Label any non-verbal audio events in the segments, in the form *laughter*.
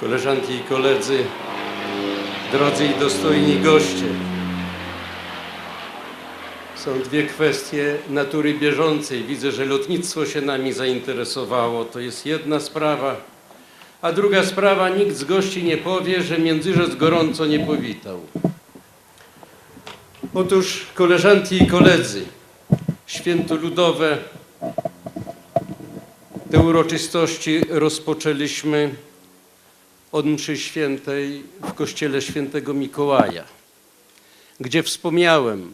koleżanki i koledzy, drodzy i dostojni goście. Są dwie kwestie natury bieżącej. Widzę, że lotnictwo się nami zainteresowało. To jest jedna sprawa. A druga sprawa, nikt z gości nie powie, że Międzyrzec gorąco nie powitał. Otóż, koleżanki i koledzy, święto ludowe, te uroczystości rozpoczęliśmy od mszy świętej w kościele świętego Mikołaja, gdzie wspomniałem,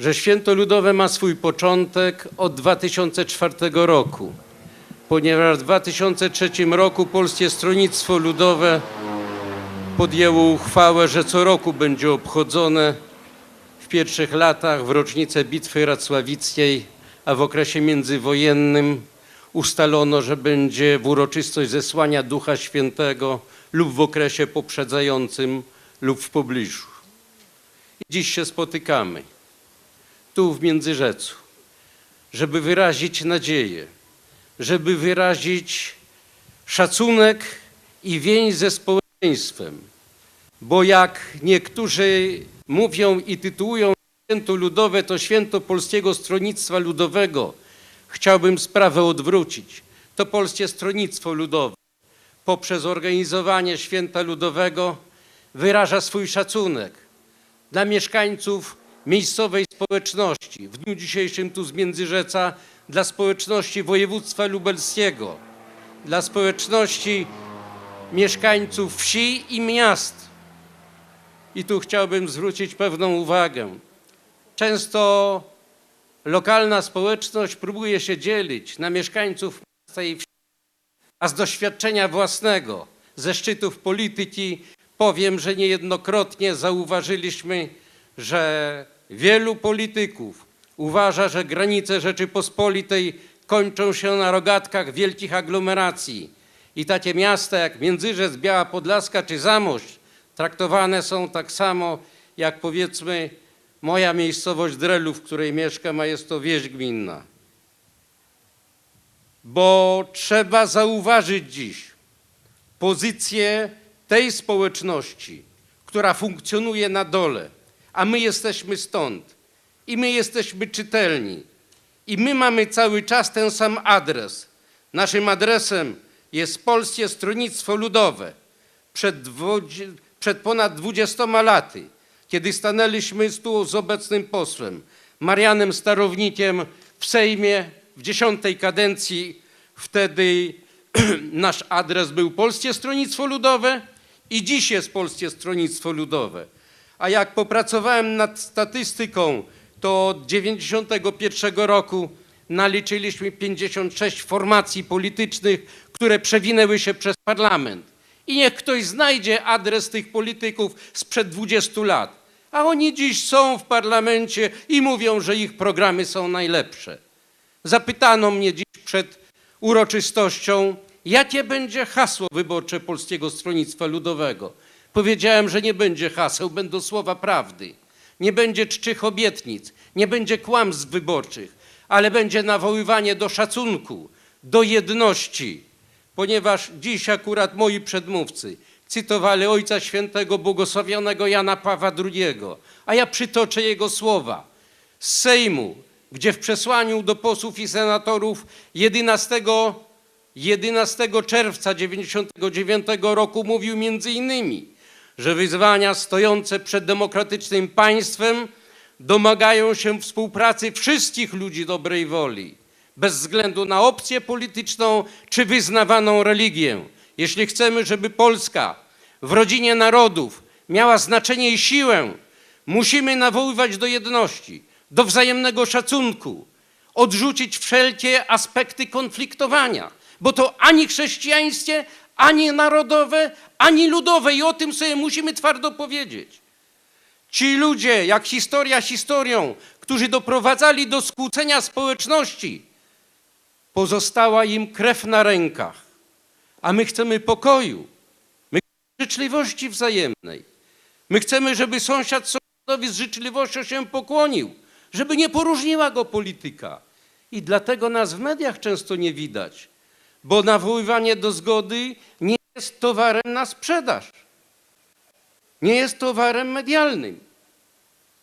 że święto ludowe ma swój początek od 2004 roku, ponieważ w 2003 roku Polskie Stronnictwo Ludowe podjęło uchwałę, że co roku będzie obchodzone w pierwszych latach w rocznicę Bitwy Racławickiej, a w okresie międzywojennym ustalono, że będzie w uroczystość zesłania Ducha Świętego lub w okresie poprzedzającym lub w pobliżu. I dziś się spotykamy tu w Międzyrzecu, żeby wyrazić nadzieję, żeby wyrazić szacunek i więź ze społeczeństwem. Bo jak niektórzy mówią i tytułują święto ludowe, to święto Polskiego Stronnictwa Ludowego, chciałbym sprawę odwrócić. To Polskie Stronnictwo Ludowe poprzez organizowanie święta ludowego wyraża swój szacunek dla mieszkańców miejscowej społeczności. W dniu dzisiejszym tu z Międzyrzeca dla społeczności województwa lubelskiego, dla społeczności mieszkańców wsi i miast. I tu chciałbym zwrócić pewną uwagę. Często lokalna społeczność próbuje się dzielić na mieszkańców miasta i wsi, a z doświadczenia własnego, ze szczytów polityki powiem, że niejednokrotnie zauważyliśmy, że wielu polityków uważa, że granice Rzeczypospolitej kończą się na rogatkach wielkich aglomeracji. I takie miasta jak Międzyrzec, Biała Podlaska czy Zamość traktowane są tak samo jak powiedzmy moja miejscowość Drelów, w której mieszkam, a jest to wieś gminna. Bo trzeba zauważyć dziś pozycję tej społeczności, która funkcjonuje na dole, a my jesteśmy stąd i my jesteśmy czytelni i my mamy cały czas ten sam adres. Naszym adresem jest Polskie Stronnictwo Ludowe. Przed, przed ponad 20 laty, kiedy stanęliśmy tu z obecnym posłem Marianem Starownikiem w Sejmie w dziesiątej kadencji, wtedy *clears throat* nasz adres był Polskie Stronnictwo Ludowe i dziś jest Polskie Stronnictwo Ludowe. A jak popracowałem nad statystyką, to od 91 roku naliczyliśmy 56 formacji politycznych, które przewinęły się przez parlament. I niech ktoś znajdzie adres tych polityków sprzed 20 lat. A oni dziś są w parlamencie i mówią, że ich programy są najlepsze. Zapytano mnie dziś przed uroczystością, jakie będzie hasło wyborcze Polskiego Stronnictwa Ludowego. Powiedziałem, że nie będzie haseł, będą słowa prawdy. Nie będzie czczych obietnic, nie będzie kłamstw wyborczych, ale będzie nawoływanie do szacunku, do jedności, ponieważ dziś akurat moi przedmówcy cytowali Ojca Świętego Błogosławionego Jana Pawła II, a ja przytoczę jego słowa. Z Sejmu, gdzie w przesłaniu do posłów i senatorów 11, 11 czerwca 1999 roku mówił między innymi, że wyzwania stojące przed demokratycznym państwem domagają się współpracy wszystkich ludzi dobrej woli, bez względu na opcję polityczną czy wyznawaną religię. Jeśli chcemy, żeby Polska w rodzinie narodów miała znaczenie i siłę, musimy nawoływać do jedności, do wzajemnego szacunku, odrzucić wszelkie aspekty konfliktowania, bo to ani chrześcijańskie, ani narodowe, ani ludowe i o tym sobie musimy twardo powiedzieć. Ci ludzie, jak historia historią, którzy doprowadzali do skłócenia społeczności, pozostała im krew na rękach. A my chcemy pokoju, my chcemy życzliwości wzajemnej. My chcemy, żeby sąsiad sąsiadowi z życzliwością się pokłonił, żeby nie poróżniła go polityka. I dlatego nas w mediach często nie widać, bo nawoływanie do zgody nie jest towarem na sprzedaż. Nie jest towarem medialnym.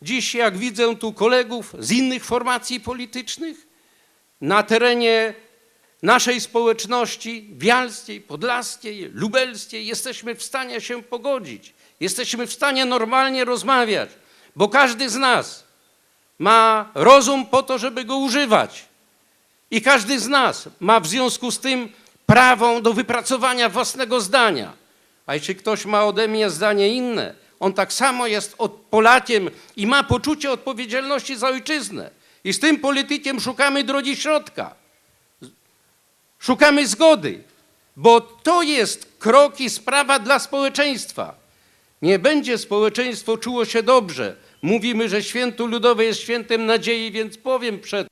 Dziś, jak widzę tu kolegów z innych formacji politycznych, na terenie naszej społeczności bialskiej, podlaskiej, lubelskiej, jesteśmy w stanie się pogodzić. Jesteśmy w stanie normalnie rozmawiać, bo każdy z nas ma rozum po to, żeby go używać. I każdy z nas ma w związku z tym prawo do wypracowania własnego zdania. A jeśli ktoś ma ode mnie zdanie inne, on tak samo jest od Polakiem i ma poczucie odpowiedzialności za ojczyznę. I z tym politykiem szukamy drogi środka. Szukamy zgody, bo to jest krok i sprawa dla społeczeństwa. Nie będzie społeczeństwo czuło się dobrze. Mówimy, że święto ludowe jest świętem nadziei, więc powiem przed,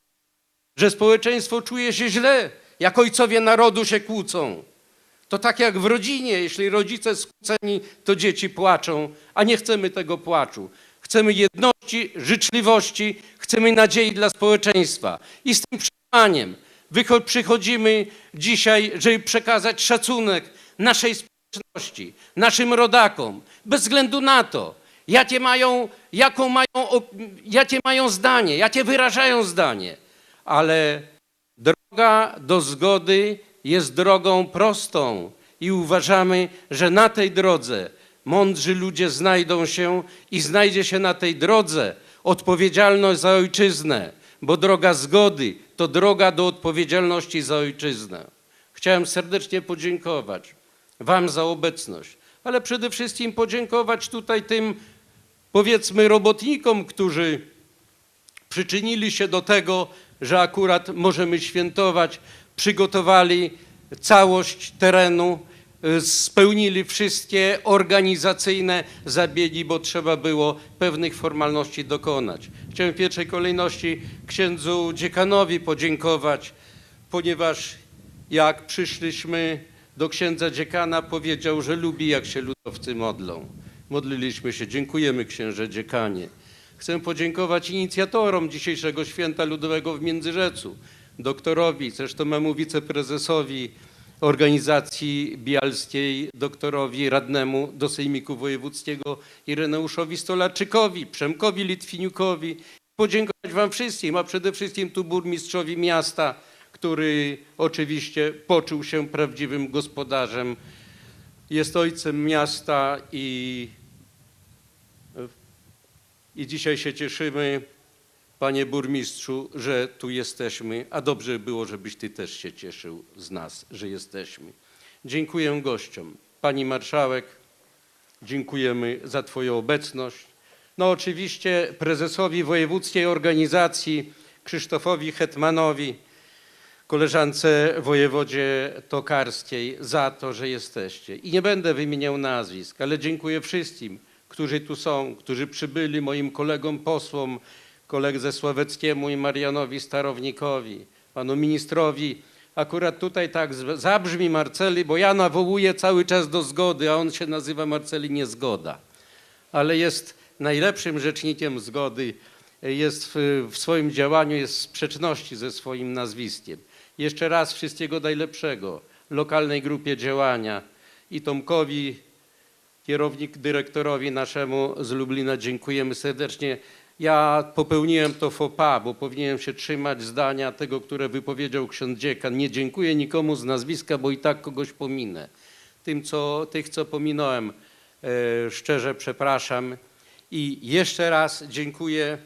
że społeczeństwo czuje się źle, jak ojcowie narodu się kłócą. To tak jak w rodzinie, jeśli rodzice skłóceni, to dzieci płaczą, a nie chcemy tego płaczu. Chcemy jedności, życzliwości, chcemy nadziei dla społeczeństwa. I z tym przekonaniem przychodzimy dzisiaj, żeby przekazać szacunek naszej społeczności, naszym rodakom, bez względu na to, jakie mają, jaką mają, jakie mają zdanie, jakie wyrażają zdanie. Ale Droga do zgody jest drogą prostą i uważamy, że na tej drodze mądrzy ludzie znajdą się i znajdzie się na tej drodze odpowiedzialność za ojczyznę, bo droga zgody to droga do odpowiedzialności za ojczyznę. Chciałem serdecznie podziękować Wam za obecność, ale przede wszystkim podziękować tutaj tym, powiedzmy, robotnikom, którzy przyczynili się do tego, że akurat możemy świętować, przygotowali całość terenu, y, spełnili wszystkie organizacyjne zabiegi, bo trzeba było pewnych formalności dokonać. Chciałem w pierwszej kolejności księdzu dziekanowi podziękować, ponieważ jak przyszliśmy do księdza dziekana, powiedział, że lubi jak się ludowcy modlą. Modliliśmy się. Dziękujemy księże dziekanie. Chcę podziękować inicjatorom dzisiejszego święta ludowego w Międzyrzecu, doktorowi, zresztą memu wiceprezesowi organizacji bialskiej, doktorowi radnemu do Sejmiku Wojewódzkiego Ireneuszowi Stolarczykowi, Przemkowi Litwiniukowi. Podziękować wam wszystkim, a przede wszystkim tu burmistrzowi miasta, który oczywiście poczuł się prawdziwym gospodarzem. Jest ojcem miasta i i dzisiaj się cieszymy, panie burmistrzu, że tu jesteśmy, a dobrze było, żebyś ty też się cieszył z nas, że jesteśmy. Dziękuję gościom. Pani marszałek, dziękujemy za twoją obecność. No oczywiście prezesowi wojewódzkiej organizacji Krzysztofowi Hetmanowi, koleżance wojewodzie tokarskiej za to, że jesteście. I nie będę wymieniał nazwisk, ale dziękuję wszystkim, którzy tu są, którzy przybyli, moim kolegom posłom, koledze Sławeckiemu i Marianowi Starownikowi, panu ministrowi. Akurat tutaj tak zabrzmi Marceli, bo ja nawołuję cały czas do zgody, a on się nazywa Marceli Niezgoda. Ale jest najlepszym rzecznikiem zgody, jest w, w swoim działaniu, jest w sprzeczności ze swoim nazwiskiem. Jeszcze raz wszystkiego najlepszego lokalnej grupie działania i Tomkowi, kierownik dyrektorowi naszemu z Lublina dziękujemy serdecznie. Ja popełniłem to pas, bo powinienem się trzymać zdania tego, które wypowiedział ksiądz dziekan. Nie dziękuję nikomu z nazwiska, bo i tak kogoś pominę. Tym, co, tych, co pominąłem, e, szczerze przepraszam. I jeszcze raz dziękuję.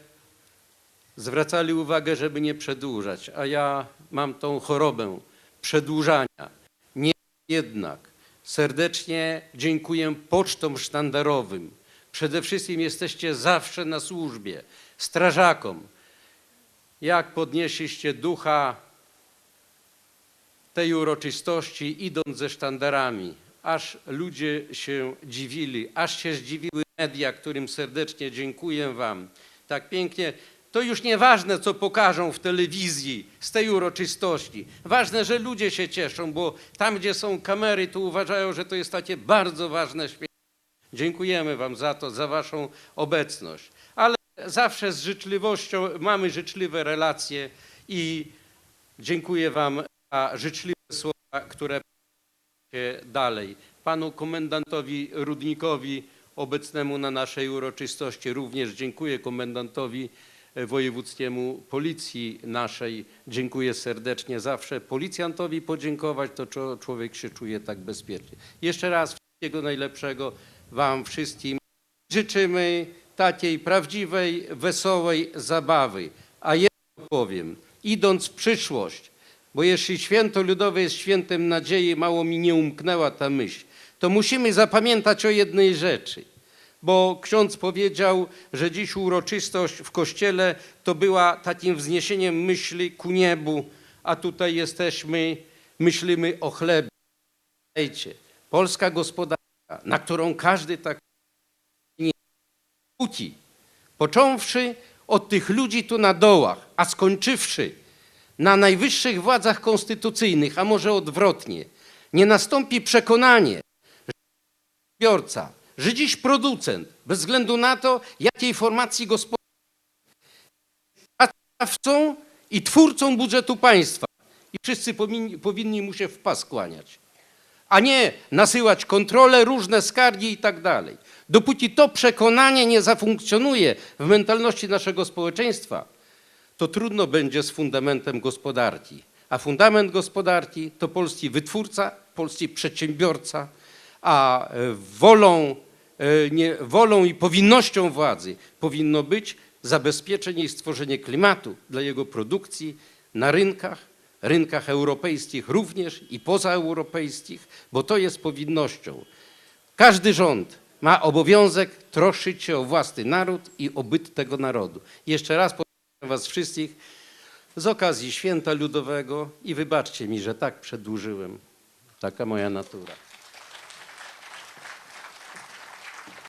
Zwracali uwagę, żeby nie przedłużać, a ja mam tą chorobę przedłużania. Nie jednak serdecznie dziękuję pocztom sztandarowym. Przede wszystkim jesteście zawsze na służbie, strażakom. Jak podnieśliście ducha tej uroczystości, idąc ze sztandarami, aż ludzie się dziwili, aż się zdziwiły media, którym serdecznie dziękuję Wam. Tak pięknie. To już nieważne, co pokażą w telewizji z tej uroczystości. Ważne, że ludzie się cieszą, bo tam, gdzie są kamery, to uważają, że to jest takie bardzo ważne święto. Dziękujemy Wam za to, za Waszą obecność. Ale zawsze z życzliwością mamy życzliwe relacje i dziękuję Wam za życzliwe słowa, które dalej. panu komendantowi Rudnikowi, obecnemu na naszej uroczystości. Również dziękuję komendantowi e, wojewódzkiemu policji naszej. Dziękuję serdecznie zawsze. Policjantowi podziękować, to człowiek się czuje tak bezpiecznie. Jeszcze raz wszystkiego najlepszego wam wszystkim. Życzymy takiej prawdziwej, wesołej zabawy. A jedno powiem, idąc w przyszłość, bo jeśli święto ludowe jest świętem nadziei, mało mi nie umknęła ta myśl, to musimy zapamiętać o jednej rzeczy. Bo ksiądz powiedział, że dziś uroczystość w kościele to była takim wzniesieniem myśli ku niebu, a tutaj jesteśmy, myślimy o chlebie. Polska gospodarka, na którą każdy tak nie kłóci, począwszy od tych ludzi tu na dołach, a skończywszy na najwyższych władzach konstytucyjnych, a może odwrotnie, nie nastąpi przekonanie, że że dziś producent, bez względu na to, jakiej formacji gospodarczej, pracodawcą i twórcą budżetu państwa. I wszyscy powinni, powinni mu się w pas kłaniać a nie nasyłać kontrole, różne skargi i tak dalej. Dopóki to przekonanie nie zafunkcjonuje w mentalności naszego społeczeństwa, to trudno będzie z fundamentem gospodarki. A fundament gospodarki to polski wytwórca, polski przedsiębiorca, a e, wolą, e, nie, wolą i powinnością władzy powinno być zabezpieczenie i stworzenie klimatu dla jego produkcji na rynkach, rynkach europejskich również i pozaeuropejskich, bo to jest powinnością. Każdy rząd ma obowiązek troszczyć się o własny naród i o byt tego narodu. Jeszcze raz pozdrawiam Was wszystkich z okazji Święta Ludowego i wybaczcie mi, że tak przedłużyłem. Taka moja natura.